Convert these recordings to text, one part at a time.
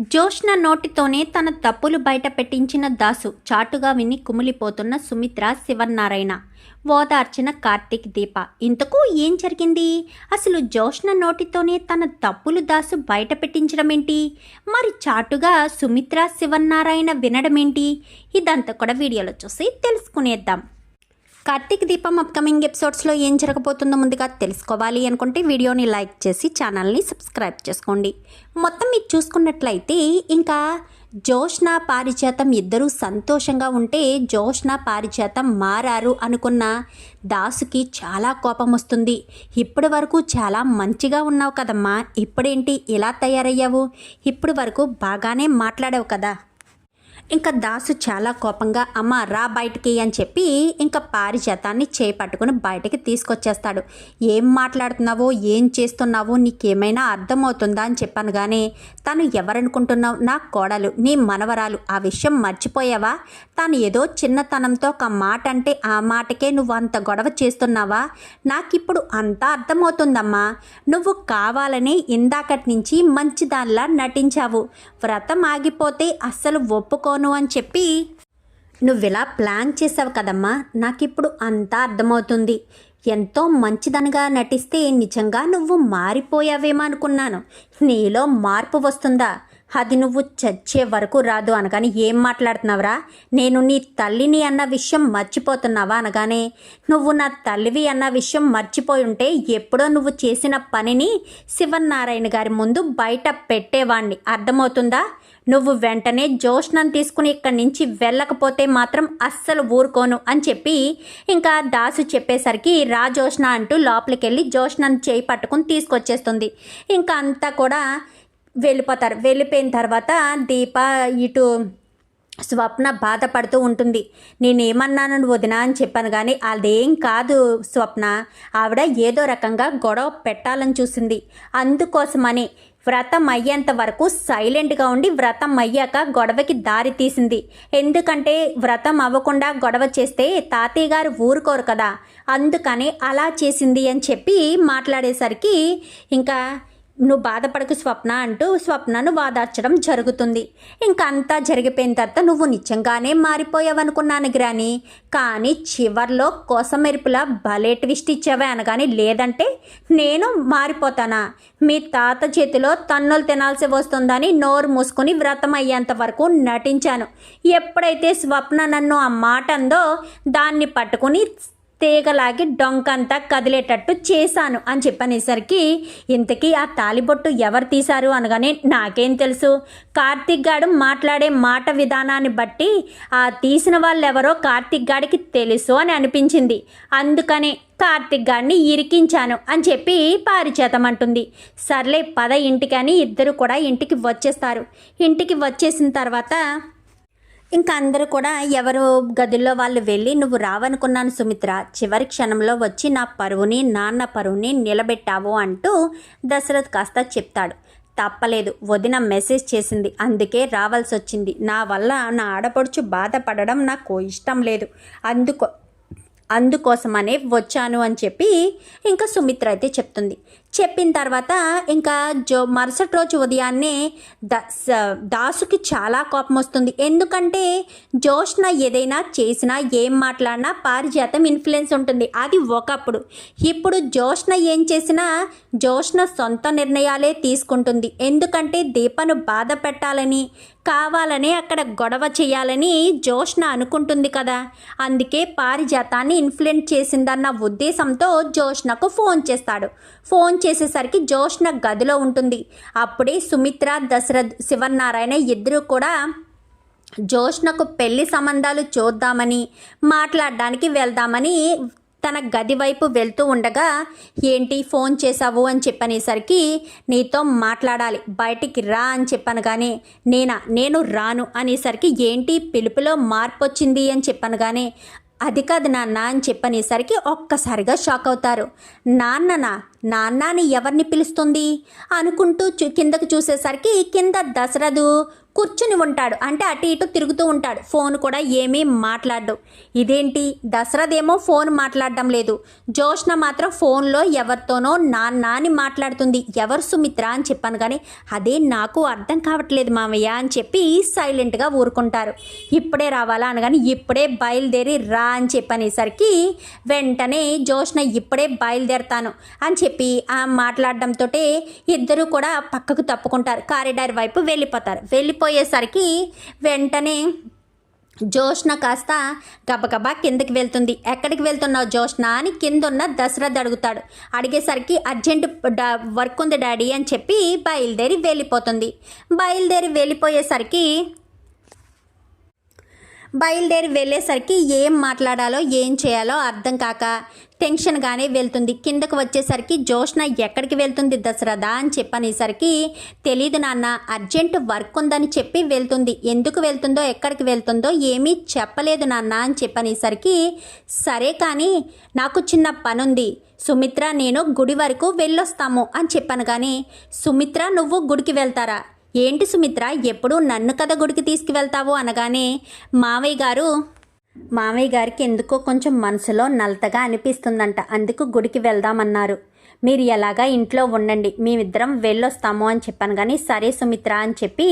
జోష్న నోటితోనే తన తప్పులు బయట పెట్టించిన దాసు చాటుగా విని కుమిలిపోతున్న సుమిత్ర శివన్నారాయణ. ఓదార్చిన కార్తీక్ దీప. ఇంతకు ఏం జరిగింది? అసలు జోష్న నోటితోనే తన తప్పులు దాసు బయట పెట్టించడం ఏంటి మరి చాటుగా సుమిత్ర శివన్నారాయణ వినడం ఏంటి ఇదంతా కూడా వీడియోలో చూసి తెలుసుకునేద్దాం. కార్తీక్ దీపం అప్కమింగ్ ఎపిసోడ్స్లో ఏం జరగబోతుందో ముందుగా తెలుసుకోవాలి అనుకుంటే వీడియోని లైక్ చేసి ఛానల్ని సబ్స్క్రైబ్ చేసుకోండి. మొత్తం మీరు చూసుకున్నట్లయితే ఇంకా జోష్న పారిజాతం ఇద్దరూ సంతోషంగా ఉంటే జోష్న పారిజాతం మారారు అనుకున్న దాసుకి చాలా కోపం వస్తుంది. ఇప్పటి వరకు చాలా మంచిగా ఉన్నావు కదమ్మా. ఇప్పుడేంటి? ఇలా తయారయ్యావు? ఇప్పటి వరకు బాగానే మాట్లాడావు కదా. ఇంకా దాసు చాలా కోపంగా అమ్మ రా బయటికి అని చెప్పి ఇంకా పారిజాతాన్ని చేపట్టుకుని బయటికి తీసుకొచ్చేస్తాడు. ఏం మాట్లాడుతున్నావో ఏం చేస్తున్నావో నీకేమైనా అర్థమవుతుందా? అని చెప్పాను కానీ తను ఎవరనుకుంటున్నావు? నా కోడలు నీ మనవరాలు ఆ విషయం మర్చిపోయావా? తను ఏదో చిన్నతనంతో ఒక మాట అంటే ఆ మాటకే నువ్వు అంత గొడవ చేస్తున్నావా? నాకిప్పుడు అంతా అర్థమవుతుందమ్మా. నువ్వు కావాలని ఇందాకటి నుంచి మంచిదానిలా నటించావు. వ్రతం ఆగిపోతే అస్సలు ఒప్పుకో ఒప్పుకోను అని చెప్పి నువ్విలా ప్లాన్ చేసావు కదమ్మా నాకిప్పుడు అంతా అర్థమవుతుంది. ఎంతో మంచిదనగా నటిస్తే నిజంగా నువ్వు మారిపోయావేమో అనుకున్నాను. నీలో మార్పు వస్తుందా? అది నువ్వు చచ్చే వరకు రాదు అనగానే ఏం మాట్లాడుతున్నావురా? నేను నీ తల్లిని అన్న విషయం మర్చిపోతున్నావా అనగానే నువ్వు నా తల్లివి అన్న విషయం మర్చిపోయి ఉంటే ఎప్పుడో నువ్వు చేసిన పనిని శివనారాయణ గారి ముందు బయట పెట్టేవాణ్ణి. అర్థమవుతుందా? నువ్వు వెంటనే జ్యోష్ణం తీసుకుని ఇక్కడి నుంచి వెళ్ళకపోతే మాత్రం అస్సలు ఊరుకోను అని చెప్పి ఇంకా దాసు చెప్పేసరికి రా జోష్న అంటూ లోపలికి వెళ్ళి చేయి పట్టుకుని తీసుకొచ్చేస్తుంది. ఇంకా అంతా కూడా వెళ్ళిపోతారు. వెళ్ళిపోయిన తర్వాత దీప ఇటు స్వప్న బాధపడుతూ ఉంటుంది. నేనేమన్నాను వదినా అని చెప్పాను కానీ అదేం కాదు స్వప్న. ఆవిడ ఏదో రకంగా గొడవ పెట్టాలని చూసింది. అందుకోసమని వ్రతం అయ్యేంత వరకు సైలెంట్గా ఉండి వ్రతం అయ్యాక గొడవకి దారి తీసింది. ఎందుకంటే వ్రతం అవ్వకుండా గొడవ చేస్తే తాతయ్య గారు ఊరుకోరు కదా. అందుకని అలా చేసింది అని చెప్పి మాట్లాడేసరికి ఇంకా నువ్వు బాధపడకు స్వప్న అంటూ స్వప్నను వాదార్చడం జరుగుతుంది. ఇంకా అంతా జరిగిపోయిన తర్వాత నువ్వు నిజంగానే మారిపోయావనుకున్నాను గ్రాని. కానీ చివర్లో కోసమెరుపులా భలే ట్విస్ట్ ఇచ్చావే అనగాని లేదంటే నేను మారిపోతానా? మీ తాత చేతిలో తన్నులు తినాల్సి వస్తుందని నోరు మూసుకొని వ్రతం అయ్యేంత వరకు నటించాను. ఎప్పుడైతే స్వప్న నన్ను ఆ మాట అందో దాన్ని పట్టుకుని తీగలాగి డొంకంతా కదిలేటట్టు చేశాను అని చెప్పనేసరికి ఇంతకీ ఆ తాలిబొట్టు ఎవరు తీశారు అనగానే నాకేం తెలుసు. కార్తిక్ గాడు మాట్లాడే మాట విధానాన్ని బట్టి ఆ తీసిన వాళ్ళు ఎవరో కార్తిక్ గాడికి తెలుసు అని అనిపించింది. అందుకనే కార్తిక్ గాడిని ఇరికించాను అని చెప్పి పారిచేతం అంటుంది సర్లే పద ఇంటికని ఇద్దరు కూడా ఇంటికి వచ్చేస్తారు. ఇంటికి వచ్చేసిన తర్వాత ఇంకా అందరూ కూడా ఎవరు గదుల్లో వాళ్ళు వెళ్ళి నువ్వు రావనుకున్నాను సుమిత్ర చివరి క్షణంలో వచ్చి నా పరువుని నాన్న పరువుని నిలబెట్టావు అంటూ దశరథ్ కాస్త చెప్తాడు. తప్పలేదు వదిన మెసేజ్ చేసింది అందుకే రావాల్సి వచ్చింది నా వల్ల నా ఆడపడుచు బాధపడడం నాకు ఇష్టం లేదు. అందుకో అందుకోసమనే వచ్చాను అని చెప్పి ఇంకా సుమిత్ర అయితే చెప్తుంది. చెప్పిన తర్వాత ఇంకా జో మరుసటి రోజు ఉదయాన్నే దా దాసుకి చాలా కోపం వస్తుంది. ఎందుకంటే జోష్న ఏదైనా చేసినా ఏం మాట్లాడినా పారిజాతం ఇన్ఫ్లుయెన్స్ ఉంటుంది. అది ఒకప్పుడు. ఇప్పుడు జోష్న ఏం చేసినా జోష్న సొంత నిర్ణయాలే తీసుకుంటుంది. ఎందుకంటే దీపను బాధ పెట్టాలని కావాలని అక్కడ గొడవ చేయాలని జోష్న అనుకుంటుంది కదా. అందుకే పారిజాతాన్ని ఇన్ఫ్లుయెన్స్ చేసిందన్న ఉద్దేశంతో జోష్నకు ఫోన్ చేస్తాడు. ఫోన్ చేసేసరికి జోష్న గదిలో ఉంటుంది. అప్పుడే సుమిత్ర దశరథ్ శివనారాయణ ఇద్దరు కూడా జోష్నకు పెళ్ళి సంబంధాలు చూద్దామని మాట్లాడడానికి వెళ్దామని తన గది వైపు వెళ్తూ ఉండగా ఏంటి ఫోన్ చేశావు? అని చెప్పనేసరికి నీతో మాట్లాడాలి. బయటికి రా అని చెప్పాను కానీ నేనా? నేను రాను. అనేసరికి ఏంటి పిలుపులో మార్పు వచ్చింది అని చెప్పాను కానీ అది కాదు నాన్న అని చెప్పనేసరికి ఒక్కసారిగా షాక్ అవుతారు. నాన్ననా నాన్నాని ఎవరిని పిలుస్తుంది? అనుకుంటూ చూ కిందకు చూసేసరికి కింద దశరథు కూర్చుని ఉంటాడు. అంటే అటు ఇటు తిరుగుతూ ఉంటాడు. ఫోన్ కూడా ఏమీ మాట్లాడడు. ఇదేంటి? దశరథేమో ఫోన్ మాట్లాడడం లేదు. జోష్న మాత్రం ఫోన్లో ఎవరితోనో నాన్న అని మాట్లాడుతుంది. ఎవరు సుమిత్ర అని చెప్పాను కానీ అదే నాకు అర్థం కావట్లేదు మామయ్య అని చెప్పి సైలెంట్గా ఊరుకుంటారు. ఇప్పుడే రావాలా అనగాని ఇప్పుడే బయలుదేరి రా అని చెప్పనేసరికి వెంటనే జోష్న ఇప్పుడే బయలుదేరతాను అని చెప్పి చెప్పి ఆ మాట్లాడడంతో ఇద్దరు కూడా పక్కకు తప్పుకుంటారు. కారిడార్ వైపు వెళ్ళిపోతారు. వెళ్ళిపోయేసరికి వెంటనే జోష్న కాస్త గబగబా కిందకి వెళ్తుంది. ఎక్కడికి వెళ్తున్నావు జోష్న అని కింద ఉన్న దశరథ్ అడుగుతాడు. అడిగేసరికి అర్జెంట్ డా- వర్క్ ఉంది డాడీ అని చెప్పి బయలుదేరి వెళ్ళిపోతుంది. బయలుదేరి వెళ్ళిపోయేసరికి బయలుదేరి వెళ్ళేసరికి ఏం మాట్లాడాలో ఏం చేయాలో అర్థం కాక టెన్షన్గానే వెళ్తుంది. కిందకు వచ్చేసరికి జోష్న ఎక్కడికి వెళ్తుంది దశరథ అని చెప్పనేసరికి తెలీదు నాన్న అర్జెంట్ వర్క్ ఉందని చెప్పి వెళ్తుంది. ఎందుకు వెళ్తుందో ఎక్కడికి వెళ్తుందో ఏమీ చెప్పలేదు నాన్న అని చెప్పనేసరికి సరే కానీ నాకు చిన్న పనుంది. సుమిత్ర నేను గుడి వరకు వెళ్ళొస్తాము అని చెప్పాను కానీ సుమిత్ర నువ్వు గుడికి వెళ్తారా? ఏంటి సుమిత్ర ఎప్పుడు నన్ను కథ గుడికి తీసుకువెళ్తావు అనగానే? మావయ్య గారు? మావయ్య గారికి ఎందుకో కొంచెం మనసులో నలతగా అనిపిస్తుందంట అందుకు గుడికి వెళ్దామన్నారు. మీరు ఎలాగా ఇంట్లో ఉండండి మేమిద్దరం వెళ్ళొస్తాము అని చెప్పాను కానీ సరే సుమిత్ర అని చెప్పి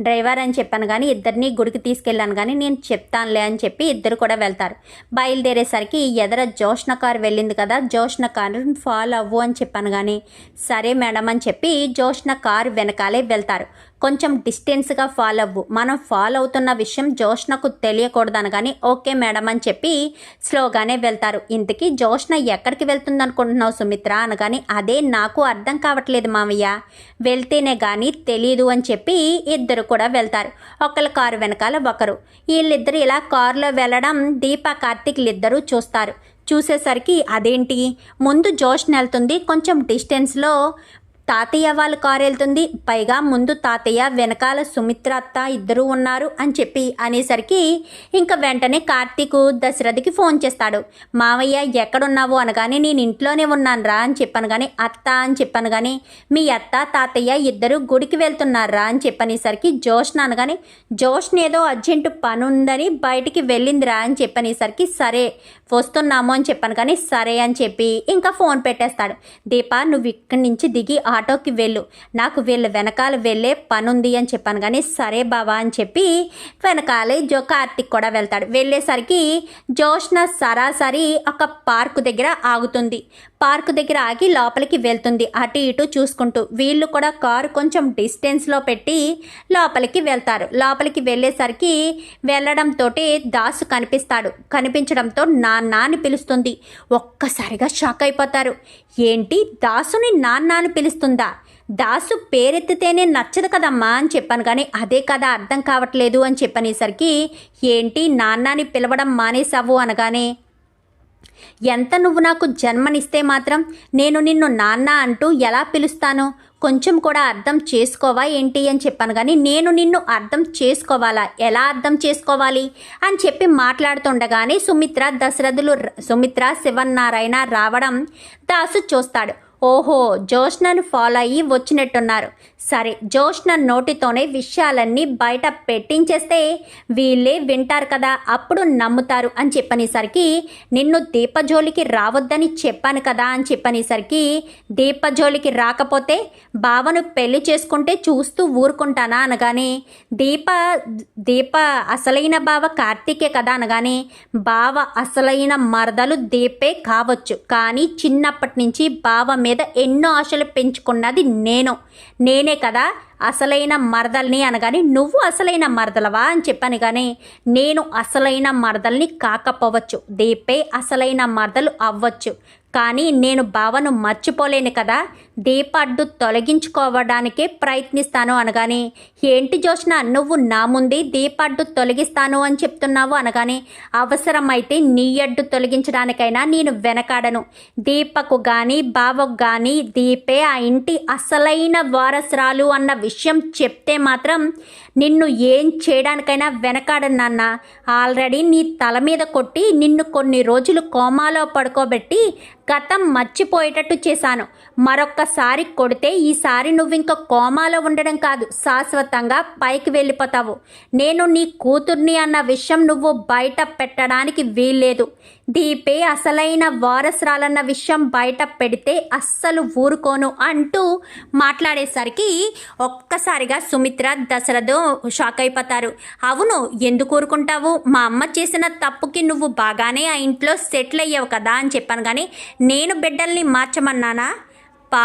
డ్రైవర్ అని చెప్పాను కానీ ఇద్దరిని గుడికి తీసుకెళ్ళాను కానీ నేను చెప్తానులే అని చెప్పి ఇద్దరు కూడా వెళ్తారు. బయలుదేరేసరికి ఎదర జోష్ణ కారు వెళ్ళింది కదా జోష్ణ కారు ఫాలో అవ్వు అని చెప్పాను కానీ సరే మేడం అని చెప్పి జోష్ణ కారు వెనకాలే వెళ్తారు. కొంచెం డిస్టెన్స్గా ఫాలో అవ్వు. మనం ఫాలో అవుతున్న విషయం జోష్నకు తెలియకూడదు కానీ ఓకే మేడం అని చెప్పి స్లోగానే వెళ్తారు. ఇంతకీ జోష్న ఎక్కడికి వెళ్తుంది అనుకుంటున్నావు సుమిత్ర? అనగాని అదే నాకు అర్థం కావట్లేదు మామయ్య వెళ్తేనే కానీ తెలీదు అని చెప్పి ఇద్దరు కూడా వెళ్తారు. ఒకళ్ళ కారు వెనకాల ఒకరు. వీళ్ళిద్దరు ఇలా కారులో వెళ్ళడం దీప కార్తీక్లు ఇద్దరూ చూస్తారు. చూసేసరికి అదేంటి? ముందు జోష్ వెళ్తుంది కొంచెం డిస్టెన్స్లో తాతయ్య వాళ్ళ కారు వెళ్తుంది పైగా ముందు తాతయ్య వెనకాల సుమిత్ర అత్త ఇద్దరు ఉన్నారు అని చెప్పి అనేసరికి ఇంకా వెంటనే కార్తీక్ దశరథకి ఫోన్ చేస్తాడు. మావయ్య ఎక్కడున్నావు? అనగానే నేను ఇంట్లోనే ఉన్నాను రా అని చెప్పాను కానీ అత్త అని చెప్పాను కానీ మీ అత్త తాతయ్య ఇద్దరు గుడికి వెళ్తున్నారా అని చెప్పనేసరికి జోష్న అనగానే జోష్న ఏదో అర్జెంటు పని ఉందని బయటికి వెళ్ళిందిరా అని చెప్పనేసరికి సరే వస్తున్నాము అని చెప్పాను కానీ సరే అని చెప్పి ఇంకా ఫోన్ పెట్టేస్తాడు. దీప నువ్వు ఇక్కడి నుంచి దిగి ఆటోకి వెళ్ళు. నాకు వీళ్ళ వెనకాల వెళ్ళే పని ఉంది అని చెప్పాను కానీ సరే బావా అని చెప్పి వెనకాలే జో కార్తిక్ కూడా వెళ్తాడు. వెళ్ళేసరికి జోష్న సరాసరి ఒక పార్కు దగ్గర ఆగుతుంది. పార్కు దగ్గర ఆగి లోపలికి వెళ్తుంది. అటు ఇటు చూసుకుంటూ వీళ్ళు కూడా కారు కొంచెం డిస్టెన్స్లో పెట్టి లోపలికి వెళ్తారు. లోపలికి వెళ్ళేసరికి వెళ్ళడంతో దాసు కనిపిస్తాడు. కనిపించడంతో నా నాన్న అని పిలుస్తుంది. ఒక్కసారిగా షాక్ అయిపోతారు. ఏంటి? దాసుని నాన్న అని పిలుస్తుందా? దాసు పేరెత్తితేనే నచ్చదు కదమ్మా అని చెప్పాను కానీ అదే కదా అర్థం కావట్లేదు అని చెప్పనేసరికి ఏంటి నాన్నని పిలవడం మానేసావు అనగానే ఎంత నువ్వు నాకు జన్మనిస్తే మాత్రం నేను నిన్ను నాన్న అంటూ ఎలా పిలుస్తాను? కొంచెం కూడా అర్థం చేసుకోవా ఏంటి అని చెప్పాను కానీ నేను నిన్ను అర్థం చేసుకోవాలా? ఎలా అర్థం చేసుకోవాలి? అని చెప్పి మాట్లాడుతుండగానే సుమిత్ర దశరథులు సుమిత్ర శివన్నారాయణ రావడం దాసు చూస్తాడు. ఓహో జోష్నను ఫాలో అయ్యి వచ్చినట్టున్నారు. సరే జోష్న నోటితోనే విషయాలన్నీ బయట పెట్టించేస్తే వీళ్ళే వింటారు కదా అప్పుడు నమ్ముతారు అని చెప్పనేసరికి నిన్ను దీపజోలికి రావద్దని చెప్పాను కదా అని చెప్పనేసరికి దీపజోలికి రాకపోతే బావను పెళ్ళి చేసుకుంటే చూస్తూ ఊరుకుంటానా అనగానే దీప దీప అసలైన బావ కార్తీకే కదా అనగానే బావ అసలైన మరదలు దీపే కావచ్చు. కానీ చిన్నప్పటి నుంచి బావ మీద ఎన్నో ఆశలు పెంచుకున్నది నేను. నేనే కదా అసలైన మరదల్ని అనగానే నువ్వు అసలైన మరదలవా? అని చెప్పాను కానీ నేను అసలైన మరదల్ని కాకపోవచ్చు. దీపే అసలైన మరదలు అవ్వచ్చు. కానీ నేను బావను మర్చిపోలేను కదా. దీప అడ్డు తొలగించుకోవడానికే ప్రయత్నిస్తాను అనగానే ఏంటి జోష్న నువ్వు నా ముందే దీపడ్డు తొలగిస్తాను అని చెప్తున్నావు అనగానే అవసరమైతే నీ అడ్డు తొలగించడానికైనా నేను వెనకాడను. దీపకు కానీ బావకు కానీ దీపే ఆ ఇంటి అసలైన వారసురాలు అన్న విషయం చెప్తే మాత్రం నిన్ను ఏం చేయడానికైనా వెనకాడను నాన్న. ఆల్రెడీ నీ తల మీద కొట్టి నిన్ను కొన్ని రోజులు కోమాలో పడుకోబెట్టి గతం మర్చిపోయేటట్టు చేశాను. ఒక్కసారి కొడితే ఈసారి నువ్వు ఇంకా కోమాలో ఉండడం కాదు. శాశ్వతంగా పైకి వెళ్ళిపోతావు. నేను నీ కూతుర్ని అన్న విషయం నువ్వు బయట పెట్టడానికి వీల్లేదు. దీపే అసలైన వారసురాలన్న విషయం బయట పెడితే అస్సలు ఊరుకోను అంటూ మాట్లాడేసరికి ఒక్కసారిగా సుమిత్ర దశరథు షాక్ అయిపోతారు. అవును ఎందుకు ఊరుకుంటావు? మా అమ్మ చేసిన తప్పుకి నువ్వు బాగానే ఆ ఇంట్లో సెటిల్ అయ్యావు కదా అని చెప్పాను కానీ నేను బిడ్డల్ని మార్చమన్నానా? పా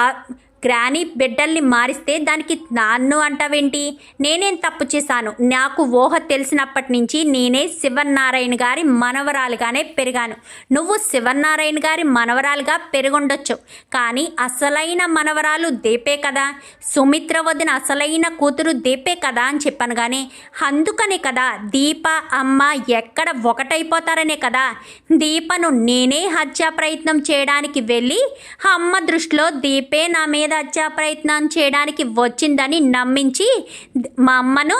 గ్రాని బిడ్డల్ని మారిస్తే దానికి నాన్ను అంటావేంటి? నేనేం తప్పు చేశాను? నాకు ఊహ తెలిసినప్పటి నుంచి నేనే శివనారాయణ గారి మనవరాలుగానే పెరిగాను. నువ్వు శివనారాయణ గారి మనవరాలుగా పెరుగుండొచ్చు. కానీ అసలైన మనవరాలు దీపే కదా. సుమిత్ర వదిన అసలైన కూతురు దీపే కదా అని చెప్పాను కానీ అందుకనే కదా దీప అమ్మ ఎక్కడ ఒకటైపోతారనే కదా. దీపను నేనే హత్యా ప్రయత్నం చేయడానికి వెళ్ళి అమ్మ దృష్టిలో దీపే నా మీద హత్యా ప్రయత్నం చేయడానికి వచ్చిందని నమ్మించి మా అమ్మను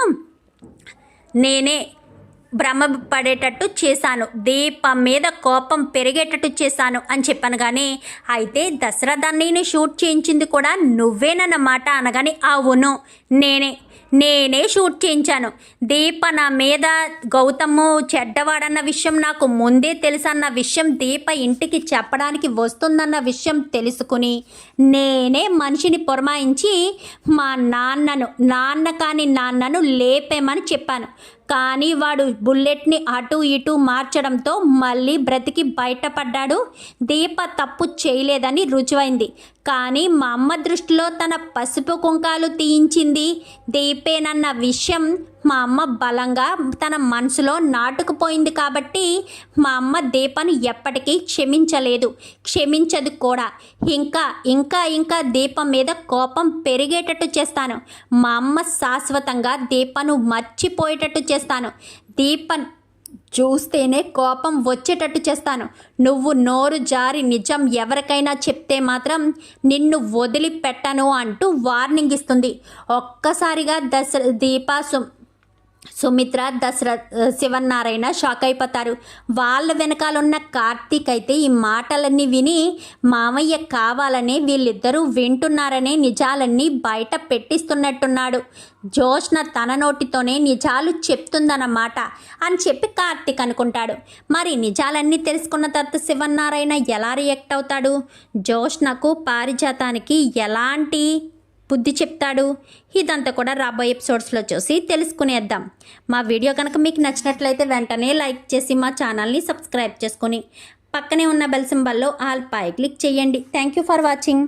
నేనే భ్రమపడేటట్టు చేశాను. దీపం మీద కోపం పెరిగేటట్టు చేశాను అని చెప్పాను కానీ అయితే దసరా షూట్ చేయించింది కూడా నువ్వేనన్నమాట అనగానే అవును నేనే నేనే షూట్ చేయించాను. దీప నా మీద గౌతము చెడ్డవాడన్న విషయం నాకు ముందే తెలుసన్న విషయం దీప ఇంటికి చెప్పడానికి వస్తుందన్న విషయం తెలుసుకుని నేనే మనిషిని పురమాయించి మా నాన్నను నాన్న కాని నాన్నను లేపేమని చెప్పాను. కానీ వాడు బుల్లెట్ని అటు ఇటు మార్చడంతో మళ్ళీ బ్రతికి బయటపడ్డాడు. దీప తప్పు చేయలేదని రుజువైంది. కానీ మా అమ్మ దృష్టిలో తన పసుపు కుంకాలు తీయించింది. దీపేనన్న విషయం మా అమ్మ బలంగా తన మనసులో నాటుకుపోయింది కాబట్టి మా అమ్మ దీపను ఎప్పటికీ క్షమించలేదు. క్షమించదు కూడా. ఇంకా ఇంకా ఇంకా దీపం మీద కోపం పెరిగేటట్టు చేస్తాను. మా అమ్మ శాశ్వతంగా దీపను మర్చిపోయేటట్టు చేస్తాను దీపన్ చూస్తేనే కోపం వచ్చేటట్టు చేస్తాను. నువ్వు నోరు జారి నిజం ఎవరికైనా చెప్తే మాత్రం నిన్ను వదిలిపెట్టను అంటూ వార్నింగ్ ఇస్తుంది. ఒక్కసారిగా దశ దీపాసు సుమిత్ర దశరథ్ శివన్నారాయణ షాక్ అయిపోతారు. వాళ్ళ వెనకాలన్న కార్తీక్ అయితే ఈ మాటలన్నీ విని మామయ్య కావాలనే వీళ్ళిద్దరూ వింటున్నారనే నిజాలన్నీ బయట పెట్టిస్తున్నట్టున్నాడు. జోష్న తన నోటితోనే నిజాలు చెప్తుందన్నమాట అని చెప్పి కార్తీక్ అనుకుంటాడు. మరి నిజాలన్నీ తెలుసుకున్న తర్వాత శివన్నారాయణ ఎలా రియాక్ట్ అవుతాడు? జోష్నకు పారిజాతానికి ఎలాంటి బుద్ధి చెప్తాడు. ఇదంతా కూడా రాబోయే ఎపిసోడ్స్లో చూసి తెలుసుకునేద్దాం. మా వీడియో కనుక మీకు నచ్చినట్లయితే వెంటనే లైక్ చేసి మా ఛానల్ని సబ్స్క్రైబ్ చేసుకొని పక్కనే ఉన్న బెల్ సింబల్లో ఆల్ పై క్లిక్ చేయండి. Thank you for watching.